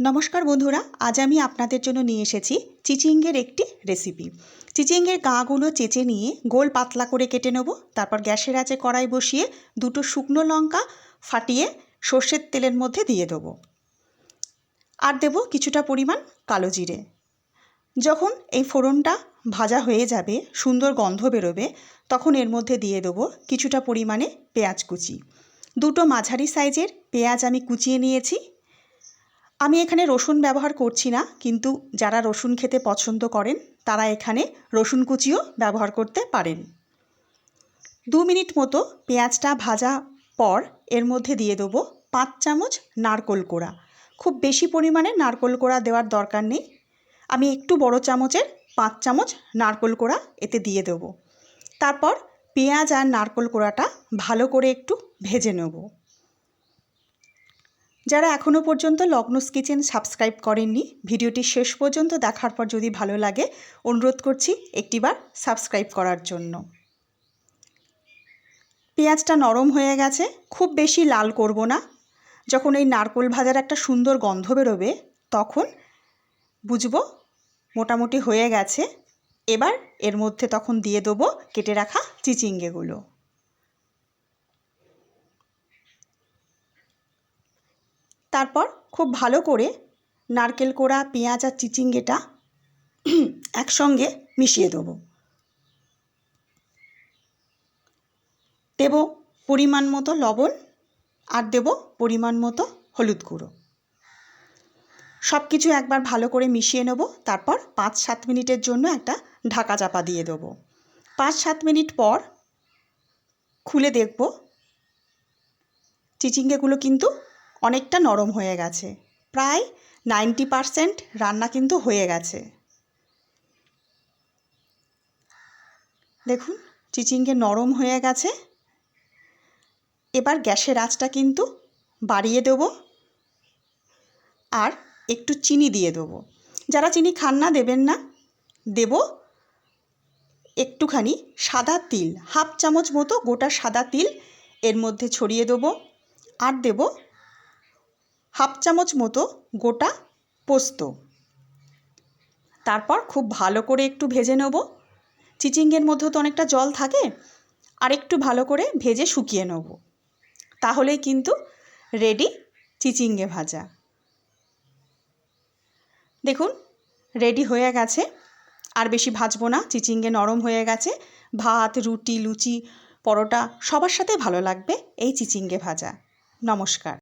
নমস্কার বন্ধুরা, আজ আমি আপনাদের জন্য নিয়ে এসেছি চিচিঙ্গের একটি রেসিপি চিচিঙ্গের গাগুলো চেঁচে নিয়ে গোল পাতলা করে কেটে নেব, তারপর গ্যাসের আঁচে কড়াই বসিয়ে দুটো শুকনো লঙ্কা ফাটিয়ে সর্ষের তেলের মধ্যে দিয়ে দেবো। আর দেব কিছুটা পরিমাণ কালো জিরে। যখন এই ফোড়নটা ভাজা হয়ে যাবে, সুন্দর গন্ধ বেরোবে, তখন এর মধ্যে দিয়ে দেবো কিছুটা পরিমাণে পেঁয়াজ কুচি। দুটো মাঝারি সাইজের পেঁয়াজ আমি কুচিয়ে নিয়েছি আমি এখানে রসুন ব্যবহার করছি না, কিন্তু যারা রসুন খেতে পছন্দ করেন, তারা এখানে রসুন কুচিও ব্যবহার করতে পারেন। দু মিনিট মতো পেঁয়াজটা ভাজা পর এর মধ্যে দিয়ে দেবো পাঁচ চামচ নারকোল কোড়া। খুব বেশি পরিমাণে নারকোল কোড়া দেওয়ার দরকার নেই। আমি একটু বড় চামচের পাঁচ চামচ নারকোল কোড়া এতে দিয়ে দেবো। তারপর পেঁয়াজ আর নারকোল কোড়াটা ভালো করে একটু ভেজে নেব। যারা এখনও পর্যন্ত লগ্নস কিচেন সাবস্ক্রাইব করেননি, ভিডিওটি শেষ পর্যন্ত দেখার পর যদি ভালো লাগে, অনুরোধ করছি একটিবার সাবস্ক্রাইব করার জন্য। পেঁয়াজটা নরম হয়ে গেছে, খুব বেশি লাল করব না। যখন এই নারকোল ভাজার একটা সুন্দর গন্ধ বেরোবে, তখন বুঝব মোটামুটি হয়ে গেছে। এবার এর মধ্যে তখন দিয়ে দেবো কেটে রাখা চিচিঙ্গেগুলো। তারপর খুব ভালো করে নারকেল কোড়া, পেঁয়াজ আর চিচিঙ্গেটা একসঙ্গে মিশিয়ে দেবো। দেব পরিমাণ মতো লবণ আর দেব পরিমাণ মতো হলুদ গুঁড়ো। সব কিছু একবার ভালো করে মিশিয়ে নেব, তারপর পাঁচ সাত মিনিটের জন্য একটা ঢাকা চাপা দিয়ে দেবো। পাঁচ সাত মিনিট পর খুলে দেখব, চিচিঙ্গেগুলো কিন্তু অনেকটা নরম হয়ে গেছে। প্রায় নাইনটি পারসেন্ট রান্না কিন্তু হয়ে গেছে। দেখুন, চিচিঙ্গে নরম হয়ে গেছে। এবার গ্যাসের আঁচটা কিন্তু বাড়িয়ে দেবো আর একটু চিনি দিয়ে দেবো। যারা চিনি খান না, দেবেন না। দেব একটুখানি সাদা তিল, হাফ চামচ মতো গোটা সাদা তিল এর মধ্যে ছড়িয়ে দেবো। আর দেব হাফ চামচ মতো গোটা পোস্ত। তারপর খুব ভালো করে একটু ভেজে নেব। চিচিঙ্গের মধ্যে তো অনেকটা জল থাকে আর একটু ভালো করে ভেজে শুকিয়ে নেব। তাহলেই কিন্তু রেডি চিচিঙ্গে ভাজা। দেখুন রেডি হয়ে গেছে। আর বেশি ভাজবো না, চিচিঙ্গে নরম হয়ে গেছে। ভাত, রুটি, লুচি, পরোটা সবার সাথে ভালো লাগবে এই চিচিঙ্গে ভাজা। নমস্কার।